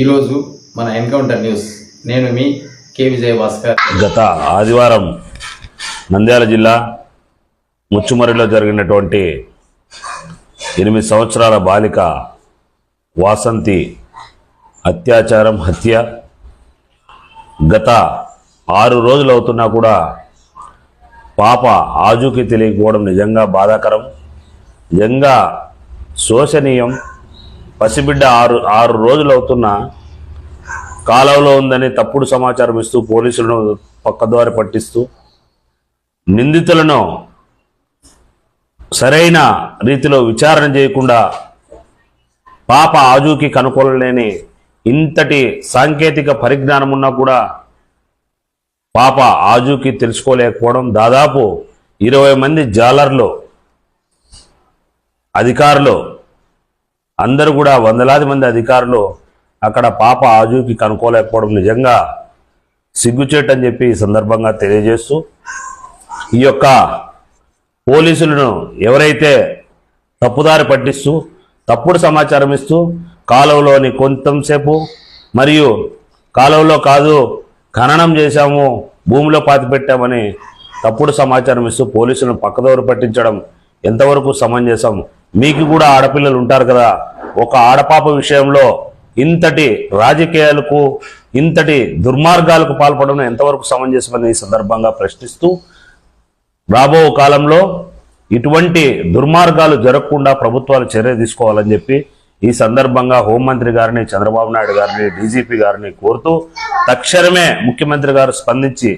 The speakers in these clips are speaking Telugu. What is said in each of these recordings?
ఈరోజు మన ఎన్కౌంటర్ న్యూస్. నేను మీ కే. విజయ భాస్కర్ గత ఆదివారం నంద్యాల జిల్లా ముచ్చుమరిలో జరిగినటువంటి ఎనిమిది సంవత్సరాల బాలిక వాసంతి అత్యాచారం హత్య గత ఆరు రోజులు అవుతున్నా కూడా పాప ఆజుకి తెలియకపోవడం నిజంగా బాధాకరం. నిజంగా శోషనీయం పసిబిడ్డ ఆరు ఆరు రోజులు అవుతున్నా కాలంలో ఉందని తప్పుడు సమాచారం ఇస్తూ పోలీసులను పక్కదారి పట్టిస్తూ నిందితులను సరైన రీతిలో విచారణ చేయకుండా పాప ఆజూకి కనుగొనలేని ఇంతటి సాంకేతిక పరిజ్ఞానం ఉన్నా కూడా పాప ఆజూకి తెలుసుకోలేకపోవడం దాదాపు ఇరవై మంది జాలర్లు అధికారులు అందరూ కూడా వందలాది మంది అధికారులు అక్కడ పాప ఆజూకి కనుక్కోలేకపోవడం నిజంగా సిగ్గుచేటు అని చెప్పి ఈ సందర్భంగా తెలియజేస్తూ ఈ యొక్క పోలీసులను ఎవరైతే తప్పుదారి పట్టిస్తూ తప్పుడు సమాచారం ఇస్తూ కాలువలోని కొంతంసేపు మరియు కాలువలో కాదు ఖననం చేశాము భూమిలో పాతి పెట్టామని తప్పుడు సమాచారం ఇస్తూ పోలీసులను పక్కదోరు పట్టించడం ఎంతవరకు సమంజసం? మీకు కూడా ఆడపిల్లలు ఉంటారు కదా. ఒక ఆడపాప విషయంలో ఇంతటి రాజకీయాలకు ఇంతటి దుర్మార్గాలకు పాల్పడడం ఎంతవరకు సమంజసమని ఈ సందర్భంగా ప్రశ్నిస్తూ రాబో కాలంలో ఇటువంటి దుర్మార్గాలు జరగకుండా ప్రభుత్వాలు చర్య తీసుకోవాలని చెప్పి ఈ సందర్భంగా హోంమంత్రి గారిని చంద్రబాబు నాయుడు గారిని డీజీపీ గారిని కోరుతూ తక్షణమే ముఖ్యమంత్రి గారు స్పందించి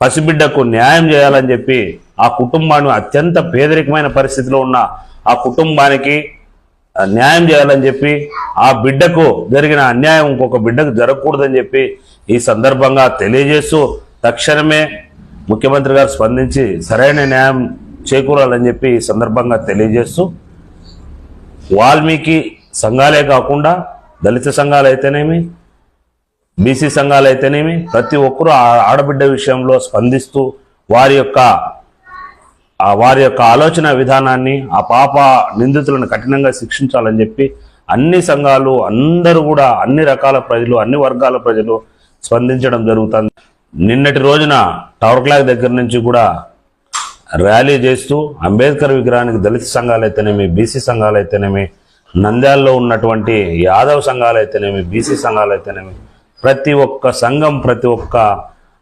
పసిబిడ్డకు న్యాయం చేయాలని చెప్పి ఆ కుటుంబాన్ని అత్యంత పేదరికమైన పరిస్థితిలో ఉన్న ఆ కుటుంబానికి న్యాయం చేయాలని చెప్పి ఆ బిడ్డకు జరిగిన అన్యాయం ఇంకొక బిడ్డకు జరగకూడదని చెప్పి ఈ సందర్భంగా తెలియజేస్తూ తక్షణమే ముఖ్యమంత్రి గారు స్పందించి సరైన న్యాయం చేకూరాలని చెప్పి ఈ సందర్భంగా తెలియజేస్తూ వాల్మీకి సంఘాలే కాకుండా దళిత సంఘాలు అయితేనేమి బీసీ సంఘాలు అయితేనేమి ప్రతి ఒక్కరూ ఆ ఆడబిడ్డ విషయంలో స్పందిస్తూ వారి యొక్క వారి యొక్క ఆలోచన విధానాన్ని ఆ పాప నిందితులను కఠినంగా శిక్షించాలని చెప్పి అన్ని సంఘాలు అందరూ కూడా అన్ని రకాల ప్రజలు అన్ని వర్గాల ప్రజలు స్పందించడం జరుగుతుంది. నిన్నటి రోజున టవర్ క్లాక్ దగ్గర నుంచి కూడా ర్యాలీ చేస్తూ అంబేద్కర్ విగ్రహానికి దళిత సంఘాలు అయితేనేమి బీసీ సంఘాలు అయితేనేమి నంద్యాలలో ఉన్నటువంటి యాదవ్ సంఘాలు అయితేనేమి బీసీ సంఘాలు అయితేనేమి ప్రతి ఒక్క సంఘం ప్రతి ఒక్క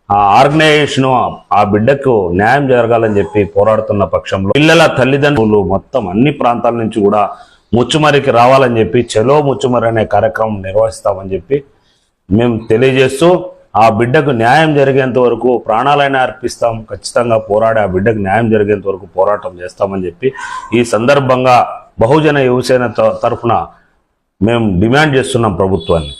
ఆ ఆర్గనైజేషన్ ఆ బిడ్డకు న్యాయం జరగాలని చెప్పి పోరాడుతున్న పక్షంలో పిల్లల తల్లిదండ్రులు మొత్తం అన్ని ప్రాంతాల నుంచి కూడా ముచ్చుమరికి రావాలని చెప్పి చలో ముచ్చుమరి అనే కార్యక్రమం నిర్వహిస్తామని చెప్పి మేము తెలియజేస్తూ ఆ బిడ్డకు న్యాయం జరిగేంత వరకు ప్రాణాలైనా అర్పిస్తాం. ఖచ్చితంగా పోరాడి ఆ బిడ్డకు న్యాయం జరిగేంత వరకు పోరాటం చేస్తామని చెప్పి ఈ సందర్భంగా బహుజన యువసేన త- తరఫున మేము డిమాండ్ చేస్తున్నాం ప్రభుత్వాన్ని.